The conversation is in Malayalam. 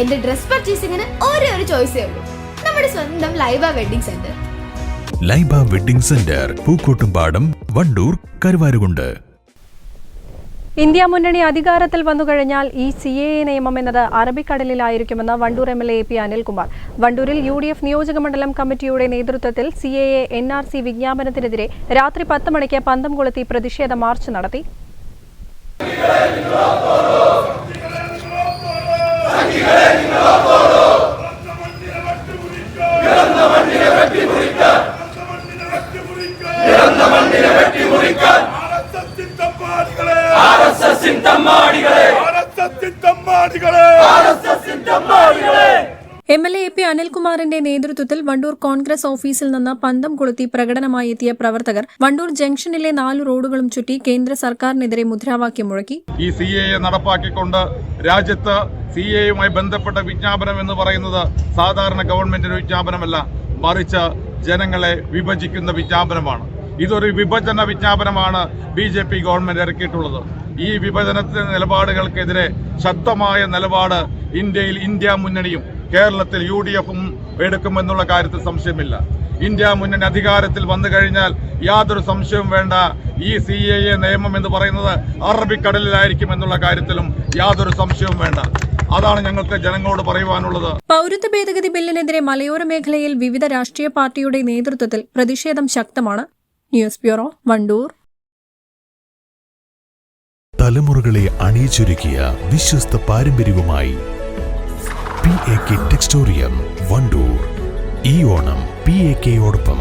എന്റെ ഡ്രസ് പർച്ചേസിംഗിന് ഒരേ ഒരു ചോയ്സേ ഉള്ളൂ. നമ്മുടെ സ്വന്തം Laiba wedding centre. Laiba wedding centre Pookkottumpadam Wandoor Karuvarakundu. India മുന്നണി അധികാരത്തിൽ വന്നുകഴിഞ്ഞാൽ ഈ സി എ എ നിയമം എന്നത് അറബിക്കടലിലായിരിക്കുമെന്ന് Wandoor M L A P Anilkumar. വണ്ടൂരിൽ U D F നിയോജകമണ്ഡലം കമ്മിറ്റിയുടെ നേതൃത്വത്തിൽ C A A N R C വിജ്ഞാപനത്തിനെതിരെ രാത്രി പത്ത് മണിക്ക് പന്തം കൊളുത്തി പ്രതിഷേധ മാർച്ച് നടത്തി. എം എൽ എ പി അനിൽകുമാറിന്റെ നേതൃത്വത്തിൽ വണ്ടൂർ കോൺഗ്രസ് ഓഫീസിൽ നിന്ന് പന്തം കൊളുത്തി പ്രകടനമായി എത്തിയ പ്രവർത്തകർ വണ്ടൂർ ജംഗ്ഷനിലെ നാല് റോഡുകളും ചുറ്റി കേന്ദ്ര സർക്കാരിനെതിരെ മുദ്രാവാക്യം മുഴക്കി. ഈ സി എ നടപ്പാക്കിക്കൊണ്ട് രാജ്യത്ത് സി എയുമായി ബന്ധപ്പെട്ട വിജ്ഞാപനം എന്ന് പറയുന്നത് സാധാരണ ഗവൺമെന്റിന്റെ വിജ്ഞാപനമല്ല മറിച്ച് ജനങ്ങളെ വിഭജിക്കുന്ന വിജ്ഞാപനമാണ്. ഇതൊരു വിഭജന വിജ്ഞാപനമാണ് ബി ജെ പി ഗവൺമെന്റ് ഇറക്കിയിട്ടുള്ളത്. ഈ വിഭജനത്തിന്റെ നിലപാടുകൾക്കെതിരെ ശക്തമായ നിലപാട് ഇന്ത്യയിൽ ഇന്ത്യ മുന്നണിയും കേരളത്തിൽ യു ഡി എഫും എടുക്കുമെന്നുള്ള കാര്യത്തിൽ സംശയമില്ല. ഇന്ത്യ മുന്നണി അധികാരത്തിൽ വന്നു കഴിഞ്ഞാൽ യാതൊരു സംശയവും വേണ്ട. ഈ സി എ എ നിയമം എന്ന് പറയുന്നത് അറബിക്കടലിലായിരിക്കും എന്നുള്ള കാര്യത്തിലും യാതൊരു സംശയവും വേണ്ട. അതാണ് ഞങ്ങൾക്ക് ജനങ്ങളോട് പറയുവാനുള്ളത്. പൗരത്വ ഭേദഗതി ബില്ലിനെതിരെ മലയോര മേഖലയിൽ വിവിധ രാഷ്ട്രീയ പാർട്ടിയുടെ നേതൃത്വത്തിൽ പ്രതിഷേധം ശക്തമാണ്. News bureau Wandoor. തലമുറകളെ അണിയിച്ചൊരുക്കിയ വിശ്വസ്ത പാരമ്പര്യവുമായി P A K textorium Wandoor. ഈ ഓണം പി എ കെയോടൊപ്പം